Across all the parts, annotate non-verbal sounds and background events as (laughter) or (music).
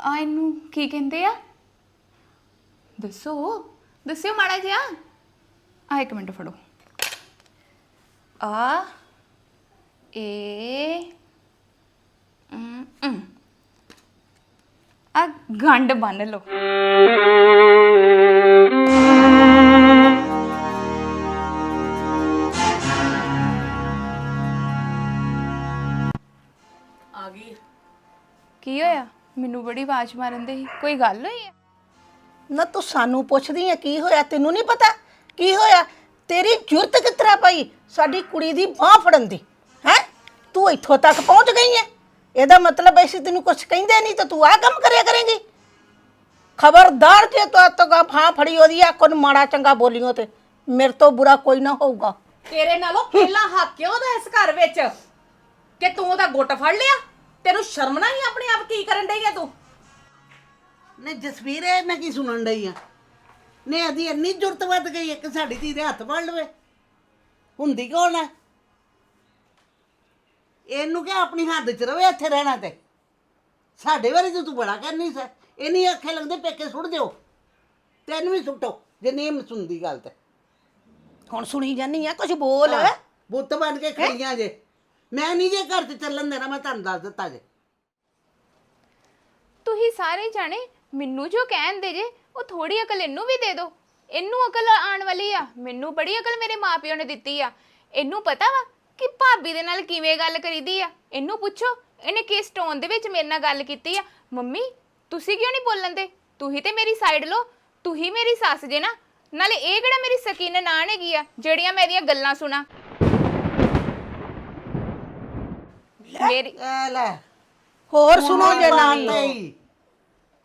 ਆ ਇਹਨੂੰ ਕੀ ਕਹਿੰਦੇ ਆ? ਦੱਸੋ ਦੱਸਿਓ ਮਾੜਾ ਜਿਹਾ। ਆ ਇੱਕ ਮਿੰਟ ਫੜੋ। ਆ ਏ ਅਮ, ਅਮ। ਆ ਗੰਡ ਬੰਨ ਲਓ। ਆ ਗਈ। ਕੀ ਹੋਇਆ? ਮੈਨੂੰ ਬੜੀ ਆਵਾਜ਼ ਮਾਰਨ ਦੇ ਸੀ। ਕੋਈ ਗੱਲ ਹੋਈ ਹੈ ਨਾ ਤੂੰ ਸਾਨੂੰ ਪੁੱਛਦੀ ਆ ਕੀ ਹੋਇਆ? ਤੈਨੂੰ ਨਹੀਂ ਪਤਾ? ਕੀ ਹੋਇਆ? ਤੇਰੀ ਜੁਰਤ ਕਿਤਰਾ ਪਈ? ਸਾਡੀ ਕੁੜੀ ਦੀ ਬਾਹ ਫੜਨ ਦੀ ਹੈ? ਤੂੰ ਇੱਥੋਂ ਤੱਕ ਪਹੁੰਚ ਗਈ ਹੈ ਇਹਦਾ ਮਤਲਬ ਐ ਸੀ ਤੈਨੂੰ ਕੁਝ ਕਹਿੰਦੇ ਨਹੀਂ ਤਾਂ ਤੂੰ ਆਹ ਕੰਮ ਕਰਿਆ ਕਰੇਂਗੀ। ਖਬਰਦਾਰ ਜੇ ਤੂੰ ਅੱਜ ਤੱਕ ਫਾਂ ਫੜੀ ਉਹਦੀ ਆ ਕੋਨ ਮਾੜਾ ਚੰਗਾ ਬੋਲੀਓ ਤੇ। ਮੇਰੇ ਤੋਂ ਬੁਰਾ ਕੋਈ ਨਾ ਹੋਊਗਾ। ਤੇਰੇ ਨਾਲੋਂ ਪਹਿਲਾਂ ਹੱਕ ਕਿਉਂ ਦਾ ਇਸ ਘਰ ਵਿੱਚ? ਕਿ ਤੂੰ ਉਹਦਾ ਗੁੱਟ ਫੜ ਲਿਆ? ਤੈਨੂੰ ਸ਼ਰਮ ਨਾ ਹੀ ਆਪਣੇ ਆਪ ਕੀ ਕਰਨ ਡਈ ਆ ਤੂੰ? ਨੇ ਜਸਵੀਰ ਇਹ ਮੈਂ ਕੀ ਸੁਣਨ ਡਈ ਆ? ਨੇ ਅਦੀ ਇੰਨੀ ਜ਼ਰੂਰਤ ਵੱਧ ਗਈ ਹੈ ਕਿ ਸਾਡੀ ਧੀ ਦੇ ਹੱਥ ਫੜ ਲਵੇ। ਹੁੰਦੀ ਕੌਣ ਹੈ ਇਹਨੂੰ ਕਿ ਆਪਣੀ ਹੱਦ 'ਚ ਰਵੇ ਇੱਥੇ ਰਹਿਣਾ ਤੇ। ਸਾਡੇ ਵਾਰੀ ਤਾਂ ਤੂੰ ਬੜਾ ਕਰਨੀ ਸੈ। ਇਹ ਨਹੀਂ ਅੱਖੇ ਲੱਗਦੇ ਪੇਕੇ ਸੁੱਟ ਦਿਓ। ਤੈਨੂੰ ਵੀ ਸੁੱਟੋ ਜੇ ਨਹੀਂ ਸੁਣਦੀ ਗੱਲ ਤੇ। ਹੁਣ ਸੁਣੀ ਜਾਨੀ ਆ ਕੁਝ ਬੋਲ। ਬੁੱਤ ਬਣ ਕੇ ਖੜੀਆਂ ਜੇ। ਮੈਂ ਨਹੀਂ ਜੇ ਘਰ ਤੇ ਚੱਲਣ ਦੇਣਾ, ਮੈਂ ਤੁਹਾਨੂੰ ਦੱਸ ਦਿੱਤਾ ਜੇ। ਤੁਸੀਂ ਸਾਰੇ ਜਾਣੇ ਮੈਨੂੰ ਜੋ ਕਹਿੰਦੇ ਜੇ, ਉਹ ਥੋੜੀ ਅਕਲ ਇਹਨੂੰ ਵੀ ਦੇ ਦਿਓ। ਇਹਨੂੰ ਅਕਲ ਆਉਣ ਵਾਲੀ ਆ। ਮੈਨੂੰ ਬੜੀ ਅਕਲ ਮੇਰੇ ਮਾਪਿਓ ਨੇ ਦਿੱਤੀ ਆ। ਇਹਨੂੰ ਪਤਾ ਵਾ ਕਿ ਭਾਬੀ ਦੇ ਨਾਲ ਕਿਵੇਂ ਗੱਲ ਕਰੀਦੀ ਆ। ਇਹਨੂੰ ਪੁੱਛੋ, ਇਹਨੇ ਕਿਸ ਟੋਨ ਦੇ ਵਿੱਚ ਮੇਰੇ ਨਾਲ ਗੱਲ ਕੀਤੀ ਆ? ਮੰਮੀ, ਤੁਸੀਂ ਕਿਉਂ ਨਹੀਂ ਬੋਲਣ ਦੇ? ਤੁਸੀਂ ਤੇ ਮੇਰੀ ਸਾਈਡ ਲੋ ਤੁਸੀਂ ਮੇਰੀ ਸੱਸ ਜੇ ਨਾ, ਨਾਲੇ ਇਹ ਕਿਹੜਾ ਮੇਰੀ ਸਕੀਨ ਨਾਨ ਹੈਗੀ ਆ, ਜਿਹੜੀਆਂ ਮੇਰੀਆਂ ਗੱਲਾਂ ਸੁਣਾ? ਮੇਰੀ ਐ ਲੈ। ਹੋਰ ਸੁਣੋ ਜੇ ਨਾ ਨਹੀਂ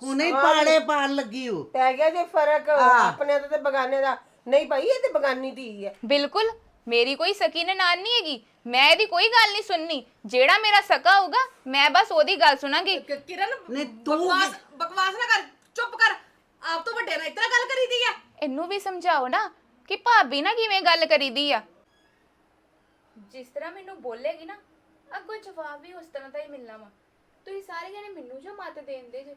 ਹੁਣੇ ਹੀ ਪਾੜੇ ਪਾਣ ਲੱਗੀ ਹੋ ਪੈ ਗਿਆ ਜੇ ਫ਼ਰਕ ਆਪਣੇ ਦਾ ਤੇ ਬਗਾਨੇ ਦਾ। ਨਹੀਂ ਭਾਈ ਇਹ ਤੇ ਬਗਾਨੀ ਦੀ ਹੈ। ਬਿਲਕੁਲ ਮੇਰੀ ਕੋਈ ਸਕੀਨ ਨਾਨ ਨਹੀਂ ਹੈਗੀ। ਮੈਂ ਇਹਦੀ ਕੋਈ ਗੱਲ ਨਹੀਂ ਸੁਣਨੀ। ਜਿਹੜਾ ਮੇਰਾ ਸਕਾ ਹੋਊਗਾ ਮੈਂ ਬਸ ਉਹਦੀ ਗੱਲ ਸੁਣਾਂਗੀ। ਕਿ- ਕਿਰਨ ਨਹੀਂ, ਤੂੰ ਬਕਵਾਸ ਬਕਵਾਸ ਨਾ ਕਰ ਚੁੱਪ ਕਰ। ਆਪ ਤੋਂ ਵੱਡੇ ਨਾਲ ਇਤਨਾ ਗੱਲ ਕਰੀਦੀ ਆ। ਇਹਨੂੰ ਵੀ ਸਮਝਾਓ ਨਾ ਕਿ ਭਾਬੀ ਨਾ ਕਿਵੇਂ ਗੱਲ ਕਰੀਦੀ ਆ। ਜਿਸ ਤਰ੍ਹਾਂ ਮੈਨੂੰ ਬੋਲੇਗੀ ਨਾ ਅੱਗੋਂ ਜਵਾਬ ਵੀ ਉਸ ਤਰ੍ਹਾਂ ਦਾ ਹੀ ਮਿਲਣਾ ਵਾ। ਤੁਸੀਂ ਸਾਰੇ ਜਣੇ ਮੈਨੂੰ ਜੋ ਮਤ ਦੇਂਦੇ ਜੇ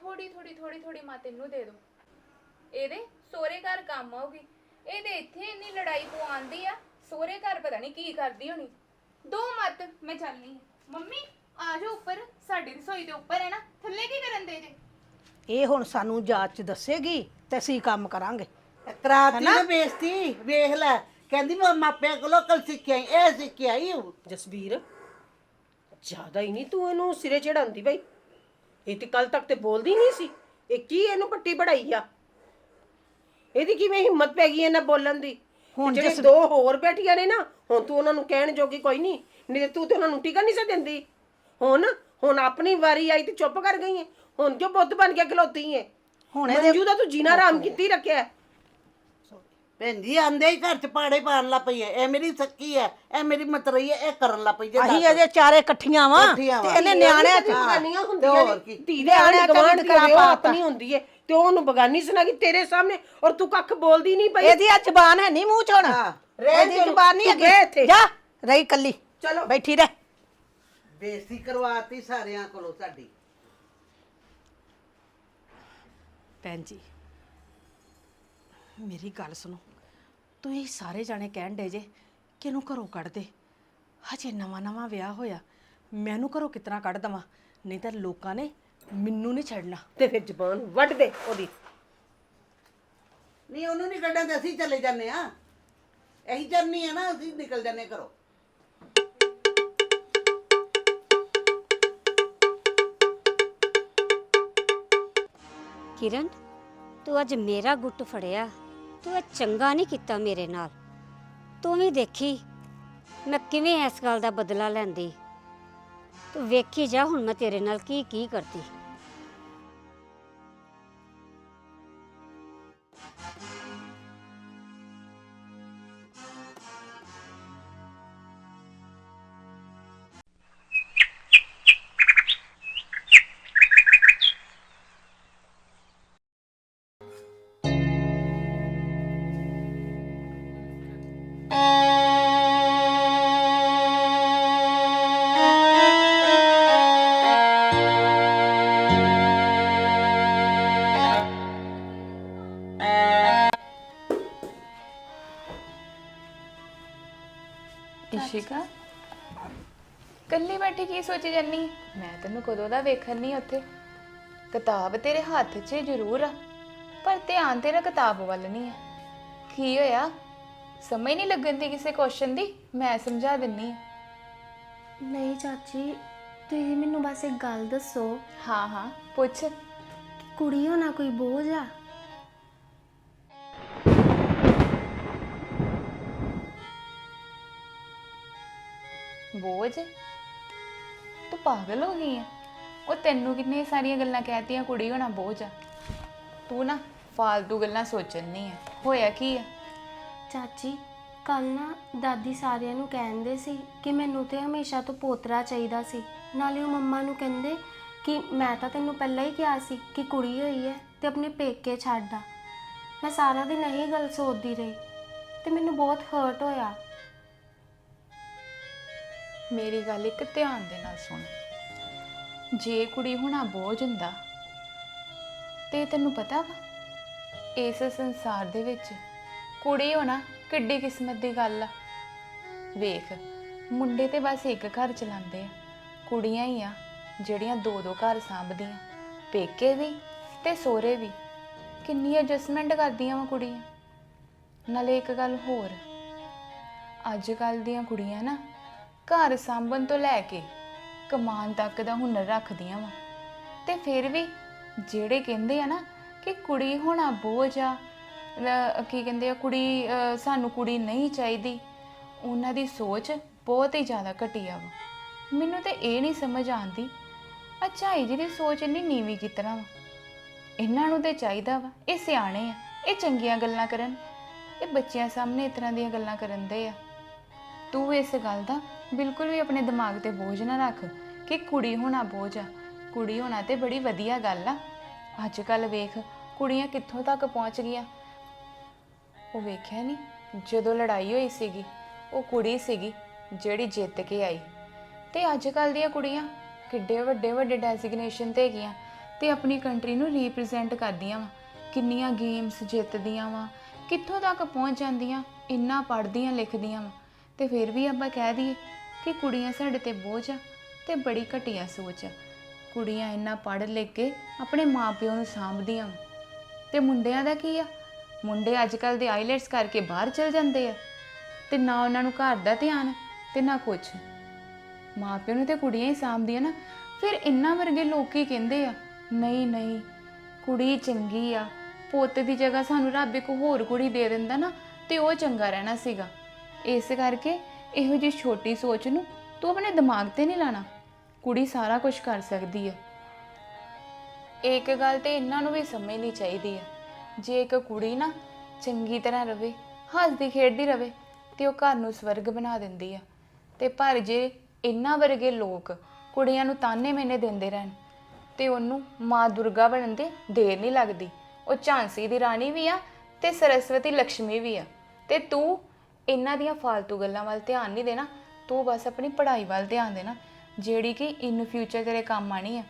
ਥੋੜੀ ਥੋੜੀ ਥੋੜੀ ਥੋੜੀ ਮਤ ਇਹਨੂੰ ਦੇ ਦਿਓ। ਇਹਦੇ ਸੋਹਰੇ ਘਰ ਕੰਮ ਆਉਗੀ ਇਹਦੇ ਇੱਥੇ ਇੰਨੀ ਲੜਾਈ ਪਵਾਉਂਦੀ ਆ ਸੋਹਰੇ ਘਰ ਪਤਾ ਨਹੀਂ ਕੀ ਕਰਦੀ ਹੋਣੀ। ਦੋ ਮਤ ਮੈਂ ਚੱਲਨੀ ਆ। ਮੰਮੀ ਆ ਜਾਓ ਉੱਪਰ। ਸਾਡੀ ਰਸੋਈ ਦੇ ਉੱਪਰ ਹੈ ਨਾ। ਥੱਲੇ ਕੀ ਕਰਨ ਦੇ ਜੇ? ਇਹ ਹੁਣ ਸਾਨੂੰ ਜਾਂਚ ਦੱਸੇਗੀ ਤੇ ਅਸੀਂ ਕੰਮ ਕਰਾਂਗੇ। ਕਰਾਤੀ ਨੇ ਬੇਇੱਜ਼ਤੀ। ਵੇਖ ਲੈ। ਕਹਿੰਦੀ ਮੈਂ ਮਾਪਿਆਂ ਕੋਲੋਂ ਕਲ ਸਿੱਖਿਆ ਈ, ਇਹ ਸਿੱਖਿਆ ਹੀ ਜਸਬੀਰ ਜ਼ਿਆਦਾ ਹੀ ਨਹੀਂ ਤੂੰ ਇਹਨੂੰ ਸਿਰੇ ਚੜਾਉਂਦੀ ਬਈ। ਇਹ ਤੇ ਕੱਲ ਤੱਕ ਤੇ ਬੋਲਦੀ ਨਹੀਂ ਸੀ। ਇਹ ਕੀ ਇਹਨੂੰ ਪੱਟੀ ਪੜਾਈ ਆ? ਇਹਦੀ ਕਿਵੇਂ ਹਿੰਮਤ ਪੈ ਗਈ ਇਹਨਾਂ ਬੋਲਣ ਦੀ? ਹੁਣ ਜਿਹੜੇ ਦੋ ਹੋਰ ਬੈਠੀਆਂ ਨੇ ਨਾ ਹੁਣ ਤੂੰ ਉਹਨਾਂ ਨੂੰ ਕਹਿਣ ਜੋਗੀ ਕੋਈ ਨਹੀਂ। ਨਹੀਂ ਤੇ ਤੂੰ ਤੇ ਉਹਨਾਂ ਨੂੰ ਟਿਕਣ ਨਹੀਂ ਸੀ ਦਿੰਦੀ। ਹੁਣ ਹੁਣ ਆਪਣੀ ਵਾਰੀ ਆਈ ਤੇ ਚੁੱਪ ਕਰ ਗਈ ਹੈ ਹੁਣ ਕਿਉਂ ਬੁੱਤ ਬਣ ਕੇ ਖਲੋਤੀ ਹੈ ਹੁਣ ਮੰਜੂ ਦਾ ਤੂੰ ਜੀਣਾ ਆਰਾਮ ਕੀਤੀ ਰੱਖਿਆ। ਹੈ। ਭੈਣ ਜੀ ਆਂਦੇ ਹੀ ਘਰ ਚ ਪਾੜੇ ਪਾਣ ਲੱਗ ਪਈ ਐ ਇਹ ਮੇਰੀ ਸੱਕੀ ਐ ਇਹ ਮੇਰੀ ਮਤਰਈ ਐ ਇਹ ਕਰਨ ਲੱਗ ਪਈ ਜੇ ਅਸੀਂ। ਅਜੇ ਚਾਰੇ ਇਕੱਠੀਆਂ ਵਾਂ ਇਕੱਠੀਆਂ ਤੇ ਵਾਂ। ਇਹਨੇ ਨਿਆਣਿਆਂ ਚ ਬਗਾਨੀਆਂ ਹੁੰਦੀਆਂ ਹੋਰ ਨੇ। ਧੀ ਦੇ ਆਣੇ ਗਵਾਂਢ ਪਾਤਾ। ਆਪਣੀ ਹੁੰਦੀ ਹੈ ਤੇ ਉਹਨੂੰ ਬਗਾਨੀ ਸੁਣਾਗੀ ਤੇਰੇ ਸਾਹਮਣੇ ਔਰ ਤੂੰ ਕੱਖ ਬੋਲਦੀ ਨਹੀਂ ਪਈ ਇਹਦੀ ਆ ਜ਼ਬਾਨ ਹੈ ਨਹੀਂ ਮੂੰਹ ਚ ਹੁਣ। ਰਹਿਣ ਇਹਦੀ ਦੇ, ਜ਼ਬਾਨ ਨਹੀਂ ਤੂੰ ਹੈਗੀ। ਜਾ ਰਹੀ ਕੱਲੀ ਚਲੋ। ਬੈਠੀ ਰਹਿ ਬੇਇੱਜ਼ਤੀ ਕਰਵਾਤੀ ਸਾਰਿਆਂ ਕੋਲੋਂ ਸਾਡੀ ਭੈਣ ਜੀ ਮੇਰੀ ਗੱਲ ਸੁਣੋ ਤੁਸੀਂ ਸਾਰੇ ਜਾਣੇ ਕਹਿਣ ਡੇ ਜੇ ਕਿ ਇਹਨੂੰ ਘਰੋਂ ਕੱਢ ਦੇ। ਹਜੇ ਨਵਾਂ ਨਵਾਂ ਵਿਆਹ ਹੋਇਆ ਮੈਨੂੰ ਘਰੋਂ ਕਿਤਨਾ ਕੱਢ ਦਵਾਂ? ਨਹੀਂ ਤਾਂ ਲੋਕਾਂ ਨੇ ਮੈਨੂੰ ਨਹੀਂ ਛੱਡਣਾ। ਤੇ ਫਿਰ ਜ਼ਬਾਨ ਵੱਢ ਦੇ ਉਹਦੀ। ਨਹੀਂ ਉਹਨੂੰ ਨਹੀਂ ਕੱਢਣ ਤੇ ਅਸੀਂ ਚਲੇ ਜਾਂਦੇ ਆ ਇਹੀ ਚਰਨੀ ਆ ਨਾ ਅਸੀਂ ਨਿਕਲ ਜਾਂਦੇ ਘਰੋਂ। ਕਿਰਨ ਤੂੰ ਅੱਜ ਮੇਰਾ ਗੁੱਟ ਫੜਿਆ। ਤੂੰ ਇਹ ਚੰਗਾ ਨਹੀਂ ਕੀਤਾ ਮੇਰੇ ਨਾਲ। ਤੂੰ ਵੀ ਦੇਖੀ, ਮੈਂ ਕਿਵੇਂ ਇਸ ਗੱਲ ਦਾ ਬਦਲਾ ਲੈਂਦੀ। ਤੂੰ ਵੇਖੀ ਜਾ ਹੁਣ ਮੈਂ ਤੇਰੇ ਨਾਲ ਕੀ ਕੀ ਕਰਦੀ। ਅੰਸ਼ਿਕਾ ਕੱਲੀ ਬੈਠੀ ਕੀ ਸੋਚੀ ਜਾਨੀ ਮੈਂ ਤੈਨੂੰ ਕਦੋਂ ਦਾ ਵੇਖਣ ਨਹੀਂ ਉੱਥੇ? ਕਿਤਾਬ ਤੇਰੇ ਹੱਥ 'ਚ ਜ਼ਰੂਰ ਆ ਪਰ ਧਿਆਨ ਤੇਰਾ ਕਿਤਾਬ ਵੱਲ ਨਹੀਂ ਆ ਕੀ ਹੋਇਆ? ਸਮਝ ਨਹੀਂ ਲੱਗਣ ਦੀ ਕਿਸੇ ਕੁਐਸਚਨ ਦੀ? ਮੈਂ ਸਮਝਾ ਦਿੰਨੀ ਆ। ਨਹੀਂ ਚਾਚੀ ਤੁਸੀਂ ਮੈਨੂੰ ਬਸ ਇੱਕ ਗੱਲ ਦੱਸੋ। ਹਾਂ ਹਾਂ ਪੁੱਛ। ਕੁੜੀ ਹੋਣਾ ਕੋਈ ਬੋਝ ਆ? ਬੋਝ। ਤੂੰ ਪਾਗਲ ਹੋ ਗਈ ਹੈ ਉਹ ਤੈਨੂੰ ਕਿੰਨੇ ਸਾਰੀਆਂ ਗੱਲਾਂ ਕਹਿਤੀਆਂ, ਕੁੜੀ ਹੋਣਾ ਬੋਝ ਆ। ਤੂੰ ਨਾ ਫਾਲਤੂ ਗੱਲਾਂ ਸੋਚਣ ਨਹੀਂ ਹੈ ਹੋਇਆ ਕੀ ਆ? ਚਾਚੀ ਕੱਲ ਨਾ ਦਾਦੀ ਸਾਰਿਆਂ ਨੂੰ ਕਹਿੰਦੇ ਸੀ ਕਿ ਮੈਨੂੰ ਤੇ ਹਮੇਸ਼ਾ ਤੋਂ ਪੋਤਰਾ ਚਾਹੀਦਾ ਸੀ। ਨਾਲੇ ਉਹ ਮੰਮਾ ਨੂੰ ਕਹਿੰਦੇ ਕਿ ਮੈਂ ਤਾਂ ਤੈਨੂੰ ਪਹਿਲਾਂ ਹੀ ਕਿਹਾ ਸੀ ਕਿ ਕੁੜੀ ਹੋਈ ਹੈ ਤੇ ਆਪਣੇ ਪੇਕੇ ਛੱਡ ਆ। ਮੈਂ ਸਾਰਾ ਦਿਨ ਇਹੀ ਗੱਲ ਸੋਚਦੀ ਰਹੀ ਤੇ ਮੈਨੂੰ ਬਹੁਤ ਹਰਟ ਹੋਇਆ। ਮੇਰੀ ਗੱਲ ਇੱਕ ਧਿਆਨ ਦੇ ਨਾਲ ਸੁਣ। ਜੇ ਕੁੜੀ ਹੋਣਾ ਬੋਝ ਹੁੰਦਾ, ਤੇ ਤੈਨੂੰ ਪਤਾ ਵਾ, ਇਸ ਸੰਸਾਰ ਦੇ ਵਿੱਚ ਕੁੜੀ ਹੋਣਾ ਕਿੱਡੀ ਕਿਸਮਤ ਦੀ ਗੱਲ ਆ। ਵੇਖ, ਮੁੰਡੇ ਤੇ ਬਸ ਇੱਕ ਘਰ ਚਲਾਉਂਦੇ ਆ, ਕੁੜੀਆਂ ਹੀ ਆ, ਜਿਹੜੀਆਂ ਦੋ ਦੋ ਘਰ ਸੰਭਦੀਆਂ, ਪੇਕੇ ਵੀ ਤੇ ਸੋਹਰੇ ਵੀ। ਕਿੰਨੀ ਐਡਜਸਟਮੈਂਟ ਕਰਦੀਆਂ ਵਾ ਕੁੜੀਆਂ। ਨਾਲੇ ਇੱਕ ਗੱਲ ਹੋਰ ਅੱਜ ਕੱਲ ਦੀਆਂ ਕੁੜੀਆਂ ਨਾ ਘਰ ਸਾਂਭਣ ਤੋਂ ਲੈ ਕੇ ਕਮਾਨ ਤੱਕ ਦਾ ਹੁਨਰ ਰੱਖਦੀਆਂ ਵਾ। ਤੇ ਫਿਰ ਵੀ ਜਿਹੜੇ ਕਹਿੰਦੇ ਆ ਨਾ ਕਿ ਕੁੜੀ ਹੋਣਾ ਬੋਝ ਆ, ਅਹ, ਕੀ ਕਹਿੰਦੇ ਆ, ਕੁੜੀ, ਅਹ, ਸਾਨੂੰ ਕੁੜੀ ਨਹੀਂ ਚਾਹੀਦੀ, ਉਹਨਾਂ ਦੀ ਸੋਚ ਬਹੁਤ ਹੀ ਜ਼ਿਆਦਾ ਘਟੀਆ ਵਾ। ਮੈਨੂੰ ਤੇ ਇਹ ਨਹੀਂ ਸਮਝ ਆਉਂਦੀ ਅੱਛਾ ਇਹ ਦੀ ਸੋਚ ਇੰਨੀ ਨੀਵੀਂ ਕਿਸ ਤਰ੍ਹਾਂ ਵਾ? ਇਹਨਾਂ ਨੂੰ ਤੇ ਚਾਹੀਦਾ ਵਾ, ਇਹ ਸਿਆਣੇ ਆ, ਇਹ ਚੰਗੀਆਂ ਗੱਲਾਂ ਕਰਨ, ਇਹ ਬੱਚਿਆਂ ਸਾਹਮਣੇ ਇਸ ਤਰ੍ਹਾਂ ਦੀਆਂ ਗੱਲਾਂ ਕਰਨ ਦੇ ਆ। ਤੂੰ ਇਸ ਗੱਲ ਦਾ ਬਿਲਕੁਲ ਵੀ ਆਪਣੇ ਦਿਮਾਗ ਤੇ ਬੋਝ ਨਾ ਰੱਖ ਕਿ ਕੁੜੀ ਹੋਣਾ ਬੋਝ ਆ। ਕੁੜੀ ਹੋਣਾ ਤੇ ਬੜੀ ਵਧੀਆ ਗੱਲ ਆ। ਅੱਜ ਕੱਲ ਵੇਖ, ਕੁੜੀਆਂ ਕਿੱਥੋਂ ਤੱਕ ਪਹੁੰਚ ਗਈਆਂ? ਉਹ ਵੇਖਿਆ ਨਹੀਂ ਜਦੋਂ ਲੜਾਈ ਹੋਈ ਸੀਗੀ, ਉਹ ਕੁੜੀ ਸੀਗੀ ਜਿਹੜੀ ਜਿੱਤ ਕੇ ਆਈ। ਤੇ ਅੱਜ ਕੱਲ ਦੀਆਂ ਕੁੜੀਆਂ ਕਿੱਡੇ ਵੱਡੇ ਵੱਡੇ ਡੈਜ਼ਿਗਨੇਸ਼ਨ ਤੇ ਹੈਗੀਆਂ ਤੇ ਆਪਣੀ ਕੰਟਰੀ ਨੂੰ ਰਿਪਰੈਜ਼ੈਂਟ ਕਰਦੀਆਂ ਵਾ। ਕਿੰਨੀਆਂ ਗੇਮਸ ਜਿੱਤਦੀਆਂ ਵਾ, ਕਿੱਥੋਂ ਤੱਕ ਪਹੁੰਚ ਜਾਂਦੀਆਂ, ਇੰਨਾ ਪੜ੍ਹਦੀਆਂ ਲਿਖਦੀਆਂ ਵਾ। ਤੇ ਫਿਰ ਵੀ ਆਪਾਂ ਕਹਿ ਦਈਏ ਕਿ ਕੁੜੀਆਂ ਸਾਡੇ ਤੇ ਬੋਝ ਆ ਤੇ ਬੜੀ ਘਟੀਆ ਸੋਚ ਆ। ਕੁੜੀਆਂ ਇੰਨਾ ਪੜ੍ਹ ਲਿਖ ਕੇ ਆਪਣੇ ਮਾਪਿਓ ਨੂੰ ਸਾਂਭਦੀਆਂ ਵਾਂ। ਤੇ ਮੁੰਡਿਆਂ ਦਾ ਕੀ ਆ? ਮੁੰਡੇ ਅੱਜ ਕੱਲ ਦੇ ਆਈਲੈਟਸ ਕਰਕੇ ਬਾਹਰ ਚਲ ਜਾਂਦੇ ਆ। ਤੇ ਨਾ ਉਹਨਾਂ ਨੂੰ ਘਰ ਦਾ ਧਿਆਨ ਤੇ ਨਾ ਕੁਛ। ਮਾਪਿਓ ਨੂੰ ਤੇ ਕੁੜੀਆਂ ਹੀ ਸਾਂਭਦੀਆਂ ਨਾ। ਫਿਰ ਇੰਨਾ ਵਰਗੇ ਲੋਕੀ ਕਹਿੰਦੇ ਆ, ਨਹੀਂ ਨਹੀਂ, ਕੁੜੀ ਚੰਗੀ ਆ। ਪੁੱਤ ਦੀ ਜਗ੍ਹਾ ਸਾਨੂੰ ਰੱਬ ਇੱਕ ਹੋਰ ਕੁੜੀ ਦੇ ਦਿੰਦਾ ਨਾ ਤੇ ਉਹ ਚੰਗਾ ਰਹਿਣਾ ਸੀਗਾ। ਇਸ ਕਰਕੇ ਇਹੋ ਜਿਹੀ ਛੋਟੀ ਸੋਚ ਨੂੰ ਤੂੰ ਆਪਣੇ ਦਿਮਾਗ ਤੇ ਨਹੀਂ ਲਾਣਾ। ਕੁੜੀ ਸਾਰਾ ਕੁਝ ਕਰ ਸਕਦੀ ਹੈ ਇੱਕ ਗੱਲ ਤੇ ਇਹਨਾਂ ਨੂੰ ਵੀ ਸਮਝਣੀ ਚਾਹੀਦੀ ਹੈ ਜੇ ਇੱਕ ਕੁੜੀ ਨਾ ਚੰਗੀ ਤਰ੍ਹਾਂ ਰਵੇ, ਹੱਸਦੀ ਖੇਡਦੀ ਰਵੇ, ਤੇ ਉਹ ਘਰ ਨੂੰ ਸਵਰਗ ਬਣਾ ਦਿੰਦੀ ਆ। ਤੇ ਪਰ ਜੇ ਇਹਨਾਂ ਵਰਗੇ ਲੋਕ ਕੁੜੀਆਂ ਨੂੰ ਤਾਨੇ ਮੈਨੇ ਦਿੰਦੇ ਰਹਿਣ, ਤੇ ਉਹਨੂੰ ਮਾਂ ਦੁਰਗਾ ਬਣਨ 'ਤੇ ਦੇਰ ਨਹੀਂ ਲੱਗਦੀ। ਉਹ ਝਾਂਸੀ ਦੀ ਰਾਣੀ ਵੀ ਆ ਤੇ ਸਰਸਵਤੀ ਲక్ష్ਮੀ ਵੀ ਆ। ਤੇ ਤੂੰ ਇਹਨਾਂ ਦੀਆਂ ਫालतू ਗੱਲਾਂ ਵੱਲ ਧਿਆਨ ਨਹੀਂ ਦੇਣਾ ਤੂੰ ਬਸ ਆਪਣੀ ਪੜ੍ਹਾਈ ਵੱਲ ਧਿਆਨ ਦੇਣਾ ਜਿਹੜੀ ਕਿ ਇਨ ਫਿਊਚਰ ਤੇਰੇ ਕੰਮ ਆਣੀ ਆ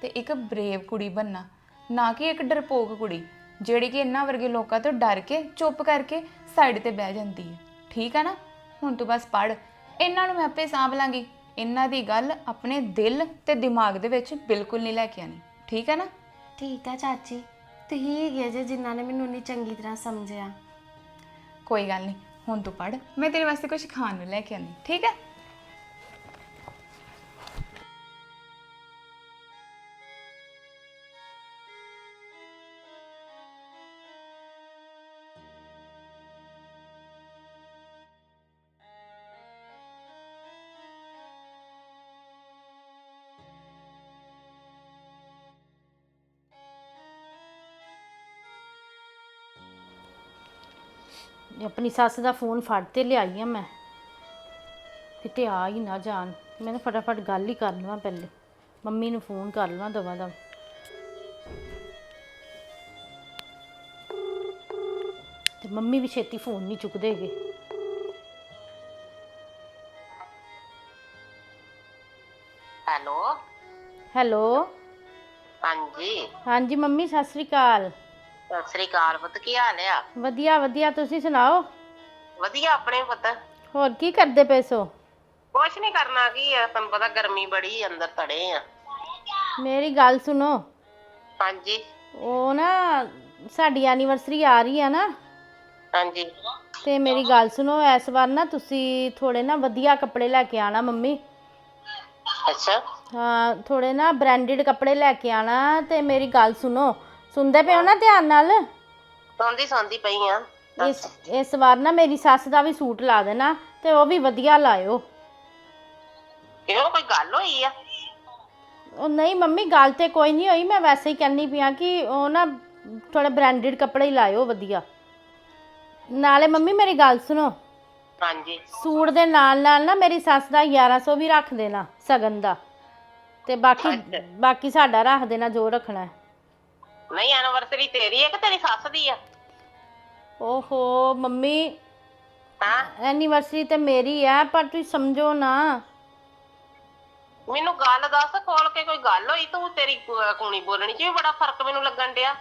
ਤੇ ਇੱਕ ਬਰੇਵ ਕੁੜੀ ਬੰਨਾ ਨਾ ਕਿ ਇੱਕ ਡਰਪੋਕ ਕੁੜੀ ਜਿਹੜੀ ਕਿ ਇਹਨਾਂ ਵਰਗੇ ਲੋਕਾਂ ਤੋਂ ਡਰ ਕੇ ਚੁੱਪ ਕਰਕੇ ਸਾਈਡ ਤੇ ਬਹਿ ਜਾਂਦੀ ਹੈ ਠੀਕ ਆ ਨਾ? ਹੁਣ ਤੂੰ ਬਸ ਪੜ ਇਹਨਾਂ ਨੂੰ ਮੈਂ ਆਪੇ ਸਾਂਭ ਲਾਂਗੀ। ਇਹਨਾਂ ਦੀ ਗੱਲ ਆਪਣੇ ਦਿਲ ਤੇ ਦਿਮਾਗ ਦੇ ਵਿੱਚ ਬਿਲਕੁਲ ਨਹੀਂ ਲੈ ਕੇ ਆਣੀ ਠੀਕ ਆ ਨਾ? ਠੀਕ ਆ ਚਾਚੀ। ਤੁਸੀਂ ਹੈਗੇ ਜੇ ਜਿਨ੍ਹਾਂ ਨੇ ਮੈਨੂੰ ਨਹੀਂ ਚੰਗੀ ਤਰ੍ਹਾਂ ਸਮਝਿਆ। ਕੋਈ ਗੱਲ ਨਹੀਂ। ਹੁਣ ਤੂੰ ਪੜ ਮੈਂ ਤੇਰੇ ਵਾਸਤੇ ਕੁਝ ਖਾਣ ਨੂੰ ਲੈ ਕੇ ਆਉਂਦੀ ਠੀਕ ਹੈ? ਆਪਣੀ ਸੱਸ ਦਾ ਫੋਨ ਫੜ ਤੇ ਲਿਆਈ ਆ ਮੈਂ। ਕਿਤੇ ਆ ਹੀ ਨਾ ਜਾਣ। ਮੈਂ ਨਾ ਫਟਾਫਟ ਗੱਲ ਹੀ ਕਰ ਲਵਾਂ ਪਹਿਲੇ। ਮੰਮੀ ਨੂੰ ਫੋਨ ਕਰ ਲਵਾਂ ਦਵਾ ਦਾ ਤੇ ਮੰਮੀ ਵੀ ਛੇਤੀ ਫੋਨ ਨਹੀਂ ਚੁੱਕਦੇ ਹੈਗੇ। ਹੈਲੋ? ਹੈਲੋ? ਹਾਂਜੀ। ਹਾਂਜੀ ਮੰਮੀ ਸਤਿ ਸ੍ਰੀ ਅਕਾਲ। ਸਤਿ ਸ੍ਰੀ ਅਕਾਲ ਪੁੱਤ ਕੀ ਹਾਲ ਆ? ਵਧੀਆ ਵਧੀਆ ਤੁਸੀਂ ਸੁਣਾਓ? ਵਧੀਆ ਆਪਣੇ ਪੁੱਤ। ਹੋਰ ਕੀ ਕਰਦੇ ਪਏ ਸੋ? ਕੁਛ ਨਹੀਂ ਕਰਨਾ ਕੀ ਆ ਤੁਹਾਨੂੰ ਪਤਾ ਗਰਮੀ ਬੜੀ ਅੰਦਰ ਤੜੇ ਆ। ਮੇਰੀ ਗੱਲ ਸੁਣੋ। ਹਾਂਜੀ। ਉਹ ਨਾ ਸਾਡੀ ਐਨੀਵਰਸਰੀ ਆ ਰਹੀ ਆ ਨਾ। ਹਾਂਜੀ। ਤੇ ਮੇਰੀ ਗੱਲ ਸੁਣੋ ਇਸ ਵਾਰ ਨਾ ਤੁਸੀਂ ਥੋੜੇ ਨਾ ਵਧੀਆ ਕੱਪੜੇ ਲੈ ਕੇ ਆਣਾ ਮੰਮੀ। ਅੱਛਾ। ਹਾਂ ਥੋੜੇ ਨਾ ਬ੍ਰਾਂਡਡ ਕੱਪੜੇ ਲੈ ਕੇ ਆਣਾ ਤੇ ਮੇਰੀ ਗੱਲ ਸੁਣੋ। ਸੁਣਦੇ ਪਿਓ ਨਾ ਧਿਆਨ ਨਾਲ? ਸੌਂਦੀ ਸੌਂਦੀ ਪਈ ਆ। ਇਸ ਇਸ ਵਾਰ ਨਾ ਮੇਰੀ ਸੱਸ ਦਾ ਵੀ ਸੂਟ ਲਾ ਦੇਣਾ ਤੇ ਉਹ ਵੀ ਵਧੀਆ ਲਾਇਓ। ਕਿਉਂ ਕੋਈ ਗੱਲ ਹੋਈ ਆ? ਉਹ ਨਹੀਂ ਮੰਮੀ ਗੱਲ ਤੇ ਕੋਈ ਨਹੀਂ ਹੋਈ। ਮੈਂ ਵੈਸੇ ਹੀ ਕਹਿੰਨੀ ਪਿਆ ਕਿ ਉਹ ਨਾ ਥੋੜੇ ਬ੍ਰਾਂਡਡ ਕੱਪੜੇ ਹੀ ਲਾਇਓ ਵਧੀਆ। ਨਾਲੇ ਮੰਮੀ ਮੇਰੀ ਗੱਲ ਸੁਣੋ। ਹਾਂਜੀ। ਸੂਟ ਦੇ ਨਾਲ ਨਾਲ ਨਾ ਮੇਰੀ ਸੱਸ ਦਾ 1100 ਵੀ ਰੱਖ ਦੇਣਾ ਸਗਨ ਦਾ। ਤੇ ਬਾਕੀ ਬਾਕੀ ਸਾਡਾ ਰੱਖ ਦੇਣਾ ਜੋ ਰੱਖਣਾ ਹੈ। ਨਹੀਂ ਐਨਵਰਸਰੀ ਤੇਰੀ ਹੈ ਕਿ ਤੇਰੀ ਸੱਸ ਦੀ ਆ? ਓਹੋ ਮੰਮੀ। ਹਾਂ? ਐਨੀਵਰਸਰੀ ਤੇ ਮੇਰੀ ਹੈ ਪਰ ਤੁਸੀਂ ਸਮਝੋ ਨਾ। ਮੈਨੂੰ ਗੱਲ ਦੱਸ ਖੋਲ ਕੇ ਕੋਈ ਗੱਲ ਹੋਈ ਤੂੰ ਤੇਰੀ ਕੁ- ਕੂਣੀ ਬੋਲਣੀ ਚ ਵੀ ਬੜਾ ਫ਼ਰਕ ਮੈਨੂੰ ਲੱਗਣ ਡਿਆ।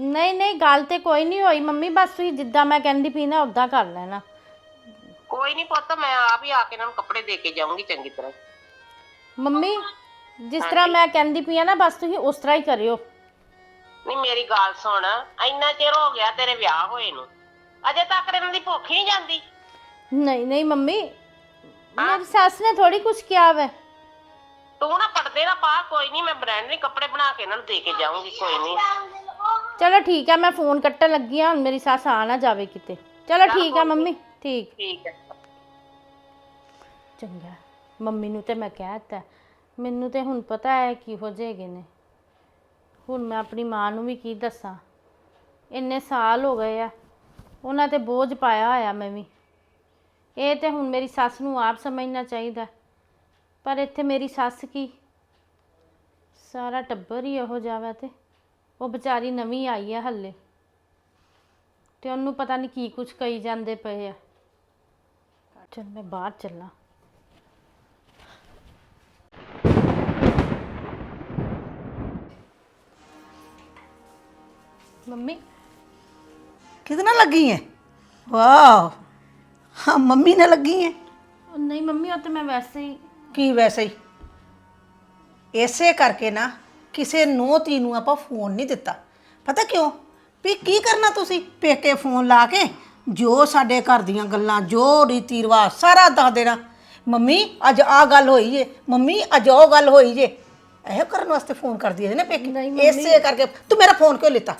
ਨਹੀਂ ਨਹੀਂ ਗੱਲ ਤੇ ਕੋਈ ਨਹੀਂ ਹੋਈ ਮੰਮੀ ਬਸ ਤੁਸੀਂ ਜਿੱਦਾਂ ਮੈਂ ਕਹਿੰਦੀ ਪਈ ਨਾ ਉਦਾਂ ਕਰ ਲੈਣਾ। ਕੋਈ ਨਹੀਂ ਪੁੱਤ ਮੈਂ ਆਪ ਹੀ ਆ ਕੇ ਇਹਨਾਂ ਨੂੰ ਕੱਪੜੇ ਦੇ ਕੇ ਜਾਊਂਗੀ ਚੰਗੀ ਤਰ੍ਹਾਂ। ਮੰਮੀ ਜਿਸ ਤਰ੍ਹਾਂ ਮੈਂ ਕਹਿੰਦੀ ਪਈ ਆ ਨਾ ਬਸ ਤੁਸੀਂ ਉਸ ਤਰ੍ਹਾਂ ਹੀ ਕਰਿਓ। ਨਹੀਂ ਮੇਰੀ ਗੱਲ ਸੁਣ। ਇੰਨਾ ਚਿਰ ਹੋ ਗਿਆ ਤੇਰੇ ਵਿਆਹ ਹੋਏ ਨੂੰ। ਅਜੇ ਤੱਕ ਇਹਨਾਂ ਦੀ ਭੁੱਖ ਨਹੀਂ ਜਾਂਦੀ। ਨਹੀਂ ਨਹੀਂ ਮੰਮੀ। ਮੇਰੀ ਸੱਸ ਨੇ ਥੋੜੀ ਕੁਝ ਕਿਹਾ ਵੈ। ਤੂੰ ਨਾ ਪੜਦੇ ਨਾ ਪਾ ਕੋਈ ਨਹੀਂ ਮੈਂ ਬ੍ਰਾਂਡ ਕੱਪੜੇ ਬਣਾ ਕੇ ਇਹਨਾਂ ਨੂੰ ਦੇ ਕੇ ਜਾਊਂਗੀ ਕੋਈ ਨਹੀਂ। ਚਲੋ ਠੀਕ ਹੈ ਮੈਂ ਫੋਨ ਕੱਟਣ ਲੱਗੀ ਹੁਣ ਮੇਰੀ ਸੱਸ ਆ ਨਾ ਜਾਵੇ ਕਿਤੇ। ਚਲੋ ਠੀਕ ਹੈ ਮੰਮੀ। ਠੀਕ। ਠੀਕ ਹੈ। ਚੰਗਾ। ਮੰਮੀ ਨੂੰ ਤੇ ਮੈਂ ਕਹਿ ਦਿੱਤਾ। ਮੈਨੂੰ ਤੇ ਹੁਣ ਪਤਾ ਹੈ ਕਿਹੋ ਜਿਹੇ ਹੈਗੇ ਨੇ। ਹੁਣ ਮੈਂ ਆਪਣੀ ਮਾਂ ਨੂੰ ਵੀ ਕੀ ਦੱਸਾਂ? ਇੰਨੇ ਸਾਲ ਹੋ ਗਏ ਆ। ਉਹਨਾਂ ਤੇ ਬੋਝ ਪਾਇਆ ਹੋਇਆ ਮੈਂ ਵੀ। ਇਹ ਤੇ ਹੁਣ ਮੇਰੀ ਸੱਸ ਨੂੰ ਆਪ ਸਮਝਣਾ ਚਾਹੀਦਾ। ਪਰ ਇੱਥੇ ਮੇਰੀ ਸੱਸ ਕੀ? ਸਾਰਾ ਟੱਬਰ ਹੀ ਇਹੋ ਜਾਵਾ ਤੇ। ਉਹ ਵਿਚਾਰੀ ਨਵੀਂ ਆਈ ਆ ਹੱਲੇ। ਤੇ ਉਹਨੂੰ ਪਤਾ ਨਹੀਂ ਕੀ ਕੁਝ ਕਹੀ ਜਾਂਦੇ ਪਏ ਆ। ਚਲ ਮੈਂ ਬਾਹਰ ਚੱਲਾਂ। ਮੰਮੀ। ਕਿਹਦੇ ਨਾਲ ਲੱਗੀ ਹੈ ਵਾਓ। ਹਾਂ ਮੰਮੀ ਨਾਲ ਲੱਗੀ ਹੈ ਉਹ ਨਹੀਂ ਮੰਮੀ ਉਹ ਤੇ ਮੈਂ ਵੈਸੇ ਹੀ। ਕੀ ਵੈਸੇ ਹੀ? ਇਸੇ ਕਰਕੇ ਨਾ ਕਿਸੇ ਨੂੰ ਤੀ ਨੂੰ ਆਪਾਂ ਫੋਨ ਨਹੀਂ ਦਿੱਤਾ। ਪਤਾ ਕਿਉਂ? ਵੀ ਕੀ ਕਰਨਾ ਤੁਸੀਂ? ਪੇਕੇ ਫੋਨ ਲਾ ਕੇ ਜੋ ਸਾਡੇ ਘਰ ਦੀਆਂ ਗੱਲਾਂ ਜੋ ਰੀਤੀ ਰਿਵਾਜ ਸਾਰਾ ਦੱਸ ਦੇਣਾ। ਮੰਮੀ ਅੱਜ ਆ ਗੱਲ ਹੋਈ ਜੇ ਮੰਮੀ ਅੱਜ ਉਹ ਗੱਲ ਹੋਈ ਜੇ ਇਹ ਕਰਨ ਵਾਸਤੇ ਫੋਨ ਕਰਦੀ ਹੈ ਨਾ ਪੇਕੇ? ਇਸੇ ਕਰਕੇ। ਤੂੰ ਮੇਰਾ ਫੋਨ ਕਿਉਂ ਲਿੱਤਾ?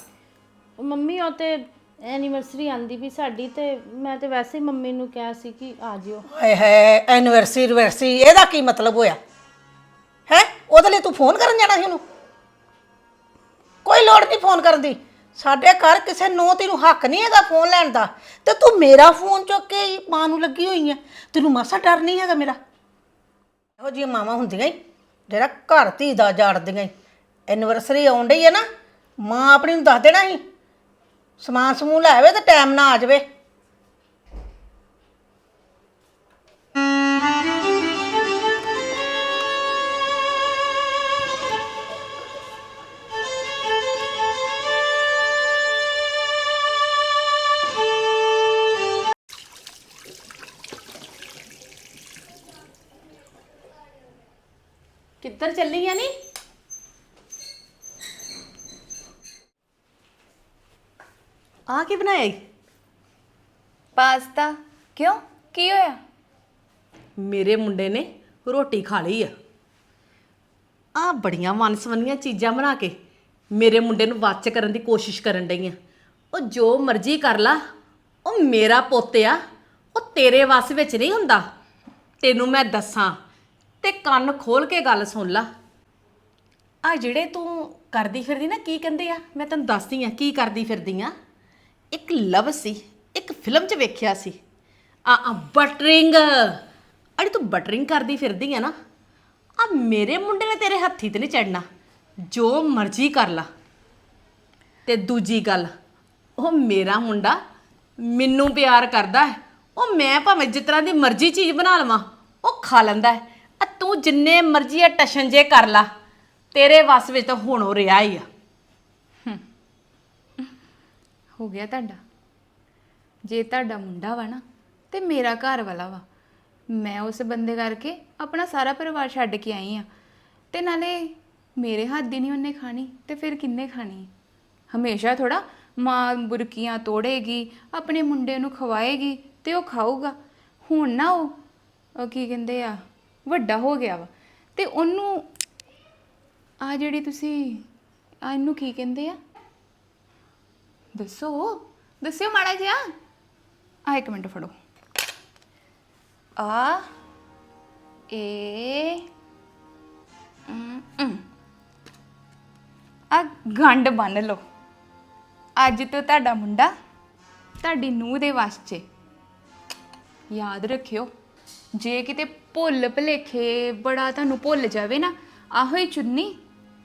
ਉਹ ਮੰਮੀ, ਉਹ ਤੇ ਐਨੀਵਰਸਰੀ ਆਂਦੀ ਵੀ ਸਾਡੀ ਤੇ ਮੈਂ ਤੇ ਵੈਸੇ ਹੀ ਮੰਮੀ ਨੂੰ ਕਿਹਾ ਸੀ ਕਿ ਆ ਜਿਓ। ਹਾਏ ਹਾਏ ਐਨਵਰਸਰੀ ਵਰਸੀ ਇਹਦਾ ਕੀ ਮਤਲਬ ਹੋਇਆ? ਹੈ? ਉਹਦੇ ਲਈ ਤੂੰ ਫੋਨ ਕਰਨ ਜਾਣਾ ਸੀ ਉਹਨੂੰ? ਕੋਈ ਲੋੜ ਨਹੀਂ ਫੋਨ ਕਰਨ ਦੀ। ਸਾਡੇ ਘਰ ਕਿਸੇ ਨੂੰ ਤੈਨੂੰ ਹੱਕ ਨਹੀਂ ਹੈਗਾ ਫੋਨ ਲੈਣ ਦਾ। ਤੇ ਤੂੰ ਮੇਰਾ ਫੋਨ ਚੁੱਕ ਕੇ ਹੀ ਮਾਂ ਨੂੰ ਲੱਗੀ ਹੋਈ ਹੈ ਤੈਨੂੰ ਮਾਸਾ ਡਰ ਨਹੀਂ ਹੈਗਾ ਮੇਰਾ? ਇਹੋ ਜਿਹੀਆਂ ਮਾਵਾਂ ਹੁੰਦੀਆਂ ਹੀ ਜਿਹੜਾ ਘਰ ਧੀ ਦਾ ਜਾੜਦੀਆਂ ਹੀ ਐਨਵਰਸਰੀ ਆਉਣ ਡਈ ਹੈ ਨਾ, ਮਾਂ ਆਪਣੀ ਨੂੰ ਦੱਸ ਦੇਣਾ ਸੀ। ਸਮਾਨ ਸਮੂਹ ਲੈ ਆਵੇ ਤੇ ਟਾਈਮ ਨਾ ਆ ਜਾਵੇ। ਕਿੱਧਰ ਚੱਲੀ ਆ ਨੀ? ਆ ਕੀ ਬਣਾਇਆ ਈ? ਪਾਸਤਾ। ਕਿਉਂ? ਕੀ ਹੋਇਆ? ਮੇਰੇ ਮੁੰਡੇ ਨੇ ਰੋਟੀ ਖਾ ਲਈ ਆ। ਆ ਬੜੀਆਂ ਮਨਸਵੰਨੀਆਂ ਚੀਜ਼ਾਂ ਬਣਾ ਕੇ ਮੇਰੇ ਮੁੰਡੇ ਨੂੰ ਵਾਚ ਕਰਨ ਦੀ ਕੋਸ਼ਿਸ਼ ਕਰਨ ਡਈ ਆ। ਉਹ ਜੋ ਮਰਜ਼ੀ ਕਰ ਲਾ ਉਹ ਮੇਰਾ ਪੁੱਤ ਆ ਉਹ ਤੇਰੇ ਵੱਸ ਵਿੱਚ ਨਹੀਂ ਹੁੰਦਾ। ਤੈਨੂੰ ਮੈਂ ਦੱਸਾਂ ਤੇ ਕੰਨ ਖੋਲ ਕੇ ਗੱਲ ਸੁਣ ਲਾ। ਆ ਜਿਹੜੇ ਤੂੰ ਕਰਦੀ ਫਿਰਦੀ ਨਾ ਕੀ ਕਹਿੰਦੇ ਆ? ਮੈਂ ਤੈਨੂੰ ਦੱਸਦੀ ਆ ਕੀ ਕਰਦੀ ਫਿਰਦੀ ਆ। ਇੱਕ ਲਵ ਸੀ, ਇੱਕ ਫਿਲਮ 'ਚ ਵੇਖਿਆ ਸੀ। ਆ ਆ ਬਟਰਿੰਗ ਅੜੀ ਤੂੰ ਬਟਰਿੰਗ ਕਰਦੀ ਫਿਰਦੀ ਆ ਨਾ, ਆ ਮੇਰੇ ਮੁੰਡੇ ਨੇ ਤੇਰੇ ਹੱਥੀ ਤੇ ਨਹੀਂ ਚੜਨਾ ਜੋ ਮਰਜ਼ੀ ਕਰ ਲਾ। ਤੇ ਦੂਜੀ ਗੱਲ, ਉਹ ਮੇਰਾ ਮੁੰਡਾ ਮੈਨੂੰ ਪਿਆਰ ਕਰਦਾ ਹੈ। ਉਹ ਮੈਂ ਭਾਵੇਂ ਜਿਸ ਤਰ੍ਹਾਂ ਦੀ ਮਰਜ਼ੀ ਚੀਜ਼ ਬਣਾ ਲਵਾਂ, ਉਹ ਖਾ ਲੈਂਦਾ ਹੈ। ਆ ਤੂੰ ਜਿੰਨੇ ਮਰਜ਼ੀ ਆ ਟਸ਼ਨ ਜੇ ਕਰ ਲਾ, ਤੇਰੇ ਵੱਸ ਵਿੱਚ ਤਾਂ ਹੁਣ ਉਹ ਰਿਹਾ ਹੀ ਆ। ਹੋ ਗਿਆ ਤੁਹਾਡਾ? ਜੇ ਤੁਹਾਡਾ ਮੁੰਡਾ ਵਾ ਨਾ, ਤੇ ਮੇਰਾ ਘਰ ਵਾਲਾ ਵਾ, ਮੈਂ ਉਸ ਬੰਦੇ ਕਰਕੇ ਆਪਣਾ ਸਾਰਾ ਪਰਿਵਾਰ ਛੱਡ ਕੇ ਆਈ ਆ। ਤੇ ਨਾਲੇ ਮੇਰੇ ਹੱਥ ਦੀ ਨਹੀਂ ਉਹਨੇ ਖਾਣੀ, ਤੇ ਫਿਰ ਕਿੰਨੇ ਖਾਣੀ? ਹਮੇਸ਼ਾ ਥੋੜਾ ਮਾਂ ਬੁਰਕੀਆਂ ਤੋੜੇਗੀ, ਆਪਣੇ ਮੁੰਡੇ ਨੂੰ ਖਵਾਏਗੀ, ਤੇ ਉਹ ਖਾਊਗਾ। ਹੁਣ ਨਾ ਉਹ ਉਹ ਕੀ ਕਹਿੰਦੇ ਆ, ਵੱਡਾ ਹੋ ਗਿਆ ਵਾ। ਤੇ ਉਹਨੂੰ ਆ ਜਿਹੜੀ ਤੁਸੀਂ ਆ ਇਹਨੂੰ ਕੀ ਕਹਿੰਦੇ ਆ? ਦੱਸੋ ਦੱਸਿਓ ਮਾੜਾ ਜਿਹਾ ਆ ਇੱਕ ਮਿੰਟ ਫੜੋ। ਆ ਏ ਅਮ, ਅਮ। ਆ ਗੰਢ ਬੰਨ ਲਓ। ਅੱਜ ਤੋਂ ਤੁਹਾਡਾ ਮੁੰਡਾ ਤੁਹਾਡੀ ਨੂੰਹ ਦੇ ਵਸ 'ਚ ਏ। ਯਾਦ ਰੱਖਿਓ ਜੇ ਕਿਤੇ ਭੁੱਲ ਭਲੇਖੇ ਬੜਾ ਤੁਹਾਨੂੰ ਭੁੱਲ ਜਾਵੇ ਨਾ ਆਹੋ ਹੀ ਚੁੰਨੀ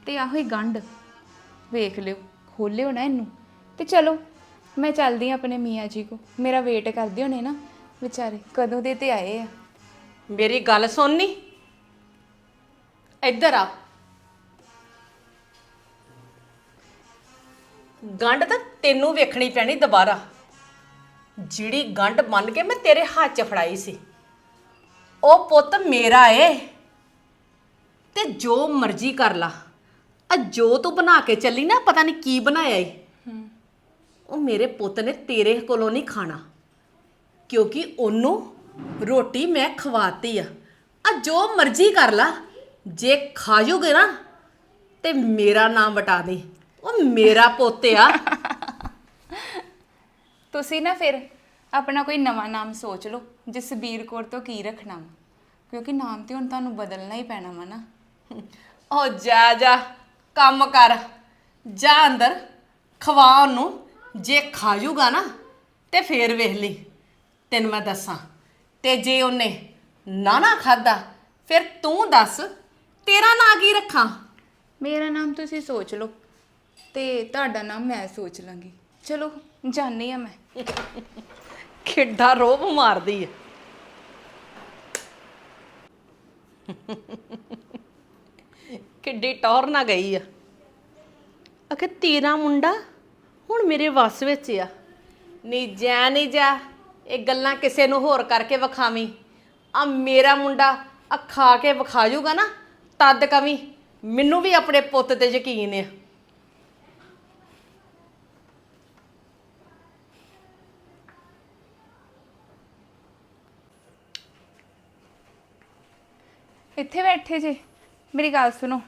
ਤੇ ਆਹੋ ਹੀ ਗੰਢ। ਵੇਖ ਲਿਓ ਖੋਲਿਓ ਨਾ ਇਹਨੂੰ। ਤੇ ਚਲੋ, ਮੈਂ ਚੱਲਦੀ ਹਾਂ ਆਪਣੇ ਮੀਆਂ ਜੀ ਕੋ ਮੇਰਾ ਵੇਟ ਕਰਦੇ ਹੋਣੇ ਨਾ, ਵਿਚਾਰੇ, ਕਦੋਂ ਦੇ ਤੇ ਆਏ ਆ। ਮੇਰੀ ਗੱਲ ਸੁਣਨੀ? ਇੱਧਰ ਆ। ਗੰਢ ਤਾਂ ਤੈਨੂੰ ਵੇਖਣੀ ਪੈਣੀ ਦੁਬਾਰਾ। ਜਿਹੜੀ ਗੰਢ ਮੰਨ ਕੇ ਮੈਂ ਤੇਰੇ ਹੱਥ 'ਚ ਫੜਾਈ ਸੀ, ਉਹ ਪੁੱਤ ਮੇਰਾ ਏ। ਤੇ ਜੋ ਮਰਜ਼ੀ ਕਰ ਲਾ। ਆ ਜੋ ਤੂੰ ਬਣਾ ਕੇ ਚੱਲੀ ਨਾ, ਪਤਾ ਨਹੀਂ ਕੀ ਬਣਾਇਆ ਏ ਉਹ ਮੇਰੇ ਪੁੱਤ ਨੇ ਤੇਰੇ ਕੋਲੋਂ ਨਹੀਂ ਖਾਣਾ। ਕਿਉਂਕਿ ਉਹਨੂੰ ਰੋਟੀ ਮੈਂ ਖਵਾਤੀ ਆ। ਆ ਜੋ ਮਰਜ਼ੀ ਕਰ ਲਾ। ਜੇ ਖਾਜੋਗੇ ਨਾ ਤੇ ਮੇਰਾ ਨਾਮ ਵਟਾ ਦੇ। ਉਹ ਮੇਰਾ ਪੁੱਤ ਆ। (laughs) ਤੁਸੀਂ ਨਾ ਫਿਰ ਆਪਣਾ ਕੋਈ ਨਵਾਂ ਨਾਮ ਸੋਚ ਲਓ ਜਸਬੀਰ ਕੌਰ ਤੋਂ ਕੀ ਰੱਖਣਾ ਵਾ। ਕਿਉਂਕਿ ਨਾਮ ਤੇ ਹੁਣ ਤੁਹਾਨੂੰ ਬਦਲਣਾ ਹੀ ਪੈਣਾ ਵਾ ਨਾ। ਉਹ ਜਾ ਜਾ ਕੰਮ ਕਰ। ਜਾ ਅੰਦਰ ਖਵਾ ਉਹਨੂੰ। ਜੇ ਖਾਜੂਗਾ ਨਾ ਤੇ ਫੇਰ ਵੇਖ ਲਈ। ਤੈਨੂੰ ਮੈਂ ਦੱਸਾਂ ਤੇ ਜੇ ਉਹਨੇ ਨਾ ਨਾ ਖਾਦਾ ਫਿਰ ਤੂੰ ਦੱਸ ਤੇਰਾ ਨਾਂ ਕੀ ਰੱਖਾਂ? ਮੇਰਾ ਨਾਮ ਤੁਸੀਂ ਸੋਚ ਲਓ ਤੇ ਤੁਹਾਡਾ ਨਾਮ ਮੈਂ ਸੋਚ ਲਾਂਗੀ। ਚਲੋ ਜਾਣੀ ਆ ਮੈਂ। ਕਿੱਡਾ ਰੋਬ ਮਾਰਦੀ ਹੈ ਕਿੱਡੀ ਟੌਰ ਨਾ ਗਈ ਆ। ਅਖੇ ਤੇਰਾ ਮੁੰਡਾ ਹੁਣ ਮੇਰੇ ਵੱਸ ਵਿੱਚ ਆ। ਨਹੀਂ ਜਾ, ਨੀ ਜਾ, ਇਹ ਗੱਲਾਂ ਕਿਸੇ ਨੂੰ ਹੋਰ ਕਰਕੇ ਵਿਖਾਵੀਂ। ਆ ਮੇਰਾ ਮੁੰਡਾ ਆ ਖਾ ਕੇ ਵਿਖਾ ਜੂਗਾ ਨਾ, ਤਦ ਕਵੀ ਮੈਨੂੰ ਵੀ ਆਪਣੇ ਪੁੱਤ ਤੇ ਯਕੀਨ ਆ। ਇੱਥੇ ਬੈਠੇ ਜੇ। ਮੇਰੀ ਗੱਲ ਸੁਣੋ।